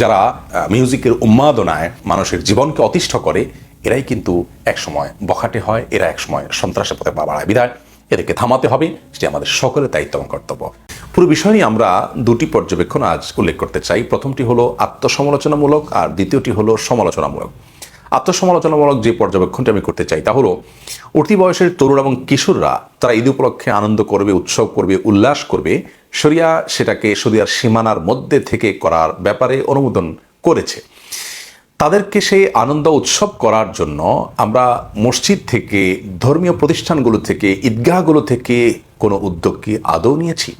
যারা মিউজিকের উন্মাদনায় মানুষের জীবনকে অতিষ্ঠ করে, এরাই কিন্তু একসময় বখাটে হয়, এরা একসময় সন্ত্রাসের পথে পা বাড়ায় বিদায়। এদেরকে থামাতে হবে, সেটি আমাদের সকলের দায়িত্ব এবং কর্তব্য। পুরো বিষয় নিয়ে আমরা দুটি পর্যবেক্ষণ আজ উল্লেখ করতে চাই। প্রথমটি হলো আত্মসমালোচনামূলক আর দ্বিতীয়টি হলো সমালোচনামূলক। আত্মসমালোচনামূলক যে পর্যবেক্ষণটি আমি করতে চাই তা হলো, অতি বয়সের তরুণ এবং কিশোররা তারা ঈদ উপলক্ষে আনন্দ করবে, উৎসব করবে, উল্লাস করবে, শরিয়া সেটাকে শরিয়ার সীমানার মধ্যে থেকে করার ব্যাপারে অনুমোদন করেছে। তাদেরকে সেই আনন্দ উৎসব করার জন্য আমরা মসজিদ থেকে, ধর্মীয় প্রতিষ্ঠানগুলো থেকে, ঈদগাহগুলো থেকে কোনো উদ্যোগ কি আদৌ নিয়েছি?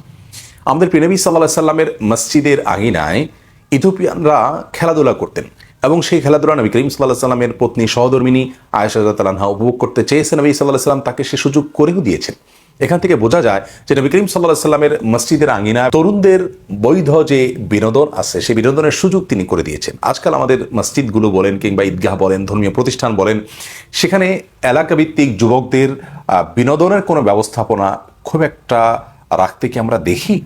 আমাদের প্রিনবী সাল্লাহ সাল্লামের মসজিদের আঙিনায় ইথোপিয়ানরা খেলাধুলা করতেন। এবং সেই খেলাধুলা নবী করিম সাল্লাহ সাল্লামের পত্নী সহধর্মিনী আয়েশা তালানহা উপভোগ করতে চেয়েছেন নবী সাল্লাহ সাল্লাম, তাকে সে সুযোগ করেও দিয়েছেন। এখান থেকে বোঝা যায় যে নবী করিম সাল্লাহ সাল্লামের মসজিদের আঙিনা তরুণদের বৈধ যে বিনোদন আছে, সেই বিনোদনের সুযোগ তিনি করে দিয়েছেন। আজকাল আমাদের মসজিদগুলো বলেন কিংবা ঈদগাহ বলেন, ধর্মীয় প্রতিষ্ঠান বলেন, সেখানে এলাকাভিত্তিক যুবকদের বিনোদনের কোনো ব্যবস্থাপনা খুব একটা রাখতে কি আমরা দেখি?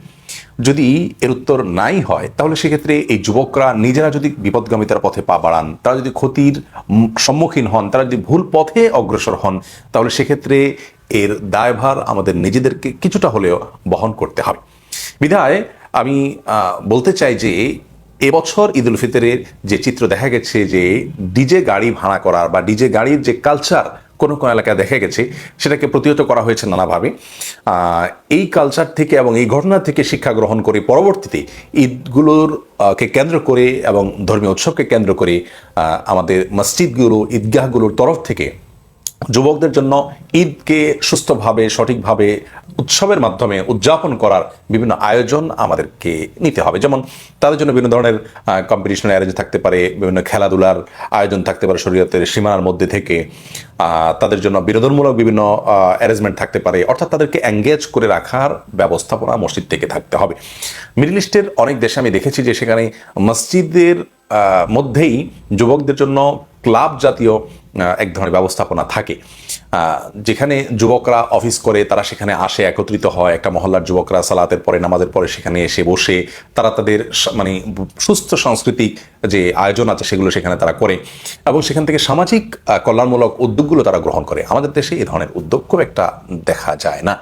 যদি এর উত্তর নাই হয়, তাহলে সেক্ষেত্রে এই যুবকরা নিজেরা যদি বিপদগামিতার পথে পা বাড়ান, তারা যদি ক্ষতির সম্মুখীন হন, তারা যদি ভুল পথে অগ্রসর হন, তাহলে সেক্ষেত্রে এর দায়ভার আমাদের নিজেদেরকে কিছুটা হলেও বহন করতে হবে। বিধায় আমি বলতে চাই যে এবছর ঈদ উল ফিতরের যে চিত্র দেখা গেছে যে, ডিজে গাড়ি ভাড়া করার বা ডিজে গাড়ির যে কালচার কোনো কোনো এলাকায় দেখা গেছে, সেটাকে প্রতিহত করা হয়েছে নানাভাবে। এই কালচার থেকে এবং এই ঘটনা থেকে শিক্ষা গ্রহণ করে পরবর্তীতে ঈদগুলোর কে কেন্দ্র করে এবং ধর্মীয় উৎসবকে কেন্দ্র করে আমাদের মসজিদগুলো, ঈদগাহগুলোর তরফ থেকে যুবকদের জন্য ঈদকে সুস্থভাবে, সঠিকভাবে উৎসবের মাধ্যমে উদযাপন করার বিভিন্ন আয়োজন আমাদেরকে নিতে হবে। যেমন তাদের জন্য বিভিন্ন ধরনের কম্পিটিশনের অ্যারেঞ্জ থাকতে পারে, বিভিন্ন খেলাধুলার আয়োজন থাকতে পারে শরীয়তের সীমানার মধ্যে থেকে। তাদের জন্য বিনোদনমূলক বিভিন্ন অ্যারেঞ্জমেন্ট থাকতে পারে। অর্থাৎ তাদেরকে এঙ্গেজ করে রাখার ব্যবস্থাপনা মসজিদ থেকে থাকতে হবে। মিডল ইস্টের অনেক দেশে আমি দেখেছি যে সেখানে মসজিদের মধ্যেই যুবকদের জন্য ক্লাব জাতীয় এক ধরনের ব্যবস্থাপনা থাকে। যেখানে যুবকরা অফিস করে, তারা সেখানে আসে, একত্রিত হয়। একটা মহল্লার যুবকরা সালাতের পরে, নামাজের পরে সেখানে এসে বসে, তারা তাদের মানে সুস্থ সাংস্কৃতিক যে আয়োজন আছে, সেগুলো সেখানে তারা করে। এবং সেখান থেকে সামাজিক কল্যাণমূলক উদ্যোগগুলো তারা গ্রহণ করে। আমাদের দেশে এই ধরনের উদ্যোগ খুব একটা দেখা যায় না।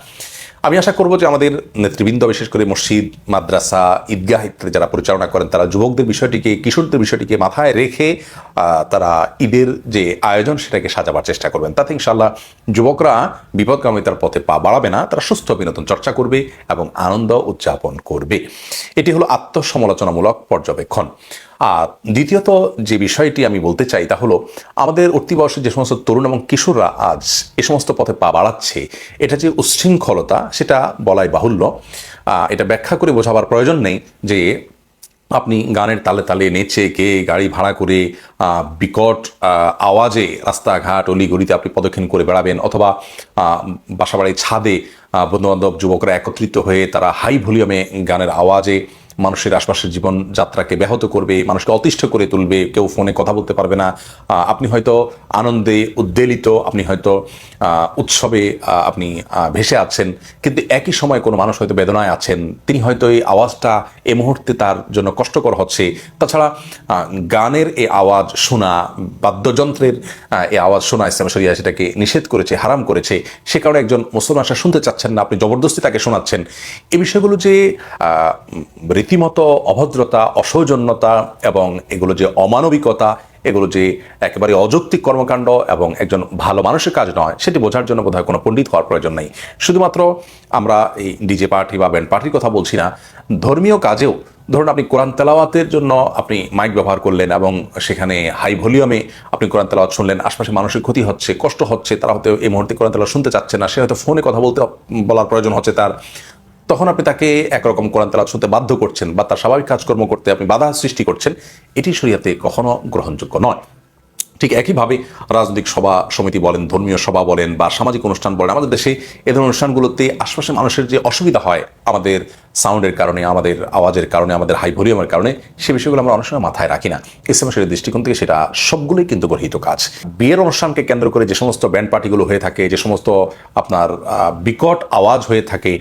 আমি আশা করব যে আমাদের নেতৃবৃন্দ, বিশেষ করে মসজিদ, মাদ্রাসা, ঈদগাহ ইত্যাদি যারা পরিচালনা করেন, তারা যুবকদের বিষয়টিকে, কিশোরদের বিষয়টিকে মাথায় রেখে তারা ঈদের যে আয়োজন সেটাকে সাজাবার চেষ্টা করবেন। তাতে ইনশাল্লাহ যুবকরা বিপদগামিতার পথে পা বাড়াবে না, তারা সুস্থ বিনোদন চর্চা করবে এবং আনন্দ উদযাপন করবে। এটি হলো আত্মসমালোচনামূলক পর্যবেক্ষণ। আর দ্বিতীয়ত যে বিষয়টি আমি বলতে চাই তা হলো, আমাদের উঠতি বয়সের যে সমস্ত তরুণ এবং কিশোররা আজ এ সমস্ত পথে পা বাড়াচ্ছে, এটা যে উচ্ছৃঙ্খলতা সেটা বলাই বাহুল্য। এটা ব্যাখ্যা করে বোঝাবার প্রয়োজন নেই যে আপনি গানের তালে তালে নেচে কে গাড়ি ভাড়া করে বিকট আওয়াজে রাস্তাঘাট, অলিগলিতে আপনি পদক্ষেপ করে বেড়াবেন অথবা বাসাবাড়ির ছাদে বন্ধুবান্ধব, যুবকরা একত্রিত হয়ে তারা হাই ভলিউমে গানের আওয়াজে মানুষের আশপাশের জীবন যাত্রাকে ব্যাহত করবে, মানুষকে অতিষ্ঠ করে তুলবে, কেউ ফোনে কথা বলতে পারবে না। আপনি হয়তো আনন্দে উদ্বেলিত, আপনি হয়তো উৎসবে আপনি ভেসে আছেন, কিন্তু একই সময় কোনো মানুষ হয়তো বেদনায় আছেন। তিনি হয়তো এই আওয়াজটা এ মুহূর্তে তার জন্য কষ্টকর হচ্ছে। তাছাড়া গানের এই আওয়াজ শোনা, বাদ্যযন্ত্রের এই আওয়াজ শোনা, ইসলাম শরিয়া সেটাকে নিষেধ করেছে, হারাম করেছে, সে কারণে একজন মুসলমান শুনতে চাচ্ছেন না, আপনি জবরদস্তি তাকে শোনাচ্ছেন। এই বিষয়গুলো যে রীতিমতো অভদ্রতা, অসৌজন্যতা এবং এগুলো যে অমানবিকতা, এগুলো যে একেবারে অযৌক্তিক কর্মকাণ্ড এবং একজন ভালো মানুষের কাজ নয়, সেটি বোঝার জন্য বোধহয় কোনো পণ্ডিত হওয়ার প্রয়োজন নেই। শুধুমাত্র আমরা এই ডিজে পার্টি বা ব্যান্ড পার্টির কথা বলছি না, ধর্মীয় কাজেও, ধরুন আপনি কোরআন তেলাওয়াতের জন্য আপনি মাইক ব্যবহার করলেন এবং সেখানে হাই ভলিউমে আপনি কোরআন তেলাওয়াত শুনলেন, আশপাশে মানুষের ক্ষতি হচ্ছে, কষ্ট হচ্ছে, তারা হয়তো এই মুহূর্তে কোরআন তেলাওয়াত শুনতে চাচ্ছে না, সে হয়তো ফোনে কথা বলতে বলার প্রয়োজন হচ্ছে তার। তখন আপনি তাকে একরকম কোরআন তেলাওয়াত শুনতে বাধ্য করছেন বা তার স্বাভাবিক কাজকর্ম করতে আপনি বাধা সৃষ্টি করছেন, এটি শরিয়াতে কখনো গ্রহণযোগ্য নয়। ঠিক একইভাবে রাজনৈতিক সভা সমিতি বলেন, ধর্মীয় সভা বলেন বা সামাজিক অনুষ্ঠান বলেন, আমাদের দেশে এ ধরনের অনুষ্ঠানগুলোতে আশপাশের মানুষের যে অসুবিধা হয়, আমাদের সাউন্ডের কারণে, আমাদের আওয়াজের কারণে, আমাদের হাই ভলিউমের কারণে, সে বিষয়গুলো আমরা অনেক সময় মাথায় রাখি না। ইসলামের দৃষ্টিকোণ থেকে সেটা সবগুলোই কিন্তু গর্হিত কাজ। বিয়ের অনুষ্ঠানকে কেন্দ্র করে যে সমস্ত ব্যান্ড পার্টিগুলো হয়ে থাকে, যে সমস্ত আপনার বিকট আওয়াজ হয়ে থাকে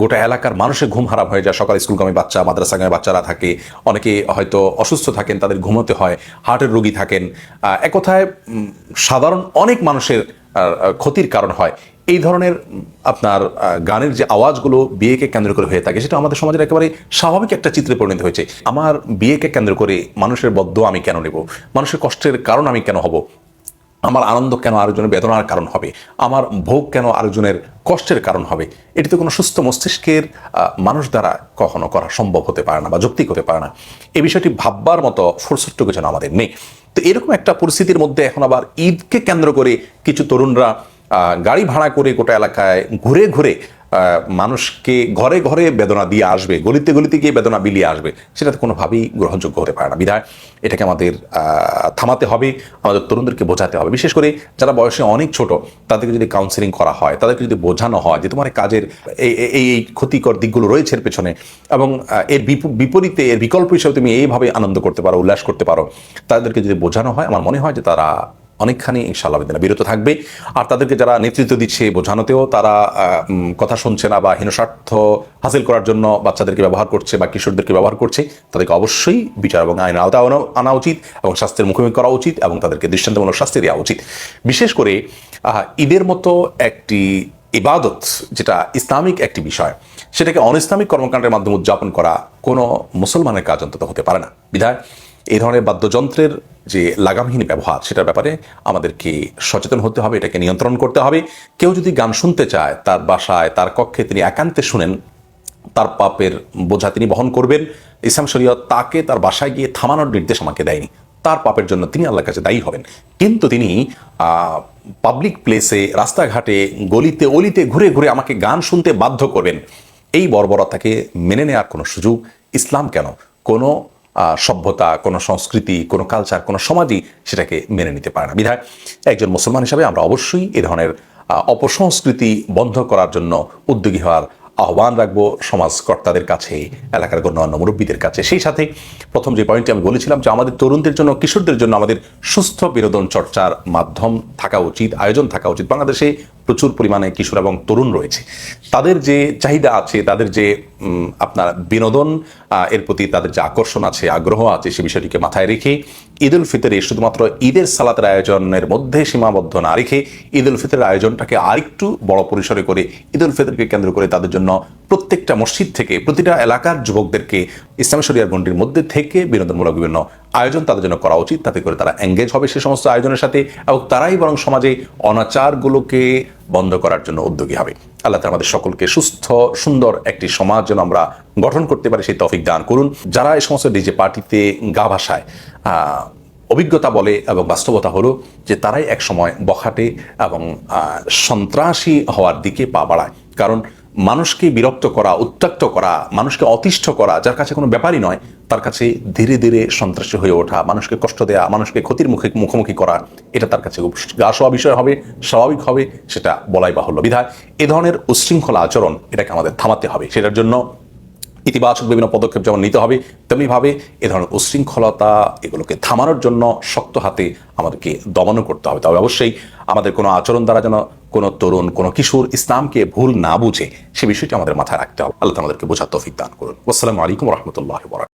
গোটা এলাকার মানুষের ঘুম হারাম হয়ে যায়। সকাল স্কুলগামী বাচ্চা, মাদ্রাসাগামী বাচ্চারা থাকে, অনেকে হয়তো অসুস্থ থাকেন, তাদের ঘুমোতে হয়, হার্টের রোগী থাকেন। এক কথায় সাধারণ অনেক মানুষের ক্ষতির কারণ হয়। এই ধরনের আপনার গানের যে আওয়াজগুলো বিয়েকে কেন্দ্র করে হয়ে থাকে, সেটা আমাদের সমাজের একেবারে স্বাভাবিক একটা চিত্রে পরিণত হয়েছে। আমার বিয়েকে কেন্দ্র করে মানুষের বদ্ধ আমি কেন নেব? মানুষের কষ্টের কারণ আমি কেন হব? আমার আনন্দ কেন আরেকজনের বেদনার কারণ হবে? আমার ভোগ কেন আরেকজনের কষ্টের কারণ হবে? এটি তো কোনো সুস্থ মস্তিষ্কের মানুষ দ্বারা কখনো করা সম্ভব হতে পারে না বা যৌক্তিক হতে পারে না। এই বিষয়টি ভাববার মতো ফুরসটটুকু যেন আমাদের নেই। তো এরকম একটা পরিস্থিতির মধ্যে এখন আবার ঈদকে কেন্দ্র করে কিছু তরুণরা গাড়ি ভাড়া করে গোটা এলাকায় ঘুরে ঘুরে মানুষকে ঘরে ঘরে বেদনা দিয়ে আসবে, গলিতে গলিতে গিয়ে বেদনা বিলিয়ে আসবে, সেটা তো কোনোভাবেই গ্রহণযোগ্য হতে পারে না। বিধায় এটাকে আমাদের থামাতে হবে, আমাদের তরুণদেরকে বোঝাতে হবে। বিশেষ করে যারা বয়সে অনেক ছোট, তাদেরকে যদি কাউন্সিলিং করা হয়, তাদেরকে যদি বোঝানো হয় যে তোমার কাজের, এই, এই- ক্ষতিকর দিকগুলো রয়েছে এর পেছনে এবং এর বিপরীতে এর বিকল্প হিসেবে তুমি এইভাবে আনন্দ করতে পারো, উল্লাস করতে পারো, তাদেরকে যদি বোঝানো হয়, আমার মনে হয় যে তারা অনেকখানি ইনশাআল্লাহ বিরত থাকবে। আর তাদেরকে যারা নেতৃত্ব দিচ্ছে বোঝানোতেও তারা কথা শুনছে না বা হীনস্বার্থ হাসিল করার জন্য বাচ্চাদেরকে ব্যবহার করছে বা কিশোরদেরকে ব্যবহার করছে, তাদেরকে অবশ্যই বিচার এবং আইন আওতা আনা- উচিত এবং শাস্তির মুখোমুখি করা উচিত এবং তাদেরকে দৃষ্টান্তমূলক শাস্তি দেওয়া উচিত। বিশেষ করে ঈদের মতো একটি ইবাদত যেটা ইসলামিক একটি বিষয়, সেটাকে অনইসলামিক কর্মকাণ্ডের মাধ্যমে উদযাপন করা কোনো মুসলমানের কাজ অন্তত হতে পারে না। বিধায় এই ধরনের বাদ্যযন্ত্রের যে লাগামহীন ব্যবহার, সেটার ব্যাপারে আমাদেরকে সচেতন হতে হবে, এটাকে নিয়ন্ত্রণ করতে হবে। কেউ যদি গান শুনতে চায়, তার বাসায়, তার কক্ষে তিনি একান্তে শুনেন, তার পাপের বোঝা তিনি বহন করবেন। ইসলাম শরীয়ত তাকে তার বাসায় গিয়ে থামানোর নির্দেশ আমাকে দেয়নি। তার পাপের জন্য তিনি আল্লাহর কাছে দায়ী হবেন। কিন্তু তিনি পাবলিক প্লেসে রাস্তাঘাটে, গলিতে, অলিতে ঘুরে ঘুরে আমাকে গান শুনতে বাধ্য করবেন। এই বর্বরতাকে মেনে নেওয়ার কোনো সুযোগ ইসলাম কেন? কোনো সভ্যতা, কোনো সংস্কৃতি, কোনো কালচার কোনো সমাজই সেটাকে মেনে নিতে পারে না। বিধায় একজন মুসলমান হিসাবে আমরা অবশ্যই এ ধরনের অপসংস্কৃতি বন্ধ করার জন্য উদ্যোগী হওয়ার আহ্বান রাখব সমাজকর্তাদের কাছে, এলাকার গণ্যমান্য মুরব্বীদের কাছে। সেই সাথে প্রথম যে পয়েন্টটি আমি বলেছিলাম যে আমাদের তরুণদের জন্য, কিশোরদের জন্য আমাদের সুস্থ বিনোদন চর্চার মাধ্যম থাকা উচিত, আয়োজন থাকা উচিত। বাংলাদেশে প্রচুর পরিমাণে কিশোর এবং তরুণ রয়েছে। তাদের যে চাহিদা আছে, তাদের যে আপনার বিনোদন এর প্রতি তাদের যে আকর্ষণ আছে, আগ্রহ আছে, সে বিষয়টিকে মাথায় রেখে ঈদ উল ফিতরে শুধুমাত্র ঈদের সালাতের আয়োজনের মধ্যে সীমাবদ্ধ না রেখে ঈদ উল ফিতরের আয়োজনটাকে আরেকটু বড় পরিসরে করে ঈদ উল ফিতরকে কেন্দ্র করে তাদের জন্য প্রত্যেকটা মসজিদ থেকে প্রতিটা এলাকার যুবকদেরকে ইসলামী শরিয়ার গণ্ডির মধ্যে থেকে বিনোদনমূলক বিভিন্ন আয়োজন তাদের জন্য করা উচিত, তাতে করে তারা এঙ্গেজ হবে সে সমস্ত আয়োজনের সাথে এবং তারাই বরং সমাজে অনাচারগুলোকে বন্ধ করার জন্য উদ্যোগী হবে। আল্লাহ তাআলা আমাদের সকলকে সুস্থ, সুন্দর একটি সমাজ যেন আমরা গঠন করতে পারি, সেই তফিক দান করুন। যারা এই সমস্ত ডিজে পার্টিতে গা ভাসায় অভিজ্ঞতা বলে এবং বাস্তবতা হলো যে তারাই এক সময় বখাটে এবং সন্ত্রাসী হওয়ার দিকে পা বাড়ায়। কারণ মানুষকে বিরক্ত করা, উত্ত্যক্ত করা, মানুষকে অতিষ্ঠ করা, যার কাছে কোনো ব্যাপারই নয়, তার কাছে ধীরে ধীরে সন্ত্রাসী হয়ে ওঠা, মানুষকে কষ্ট দেয়া, মানুষকে ক্ষতির মুখে মুখোমুখি করা, এটা তার কাছে গা বিষয় হবে, স্বাভাবিক হবে, সেটা বলাই বাহুল্য। বিধায় এ ধরনের উচ্ছৃঙ্খলা আচরণ এটাকে আমাদের থামাতে হবে। সেটার জন্য ইতিবাচক বিভিন্ন পদক্ষেপ যেমন নিতে হবে, তেমনিভাবে এ ধরনের উশৃঙ্খলতা এগুলোকে থামানোর জন্য শক্ত হাতে আমাদেরকে দমনও করতে হবে। তবে অবশ্যই আমাদের কোনো আচরণ দ্বারা যেন কোনো তরুণ, কোনো কিশোর ইসলামকে ভুল না বুঝে সে বিষয়টি আমাদের মাথায় রাখতে হবে। আল্লাহ আমাদেরকে বোঝার তৌফিক দান করুন। আসসালামু আলাইকুম রহমতুল্লাহ বরাক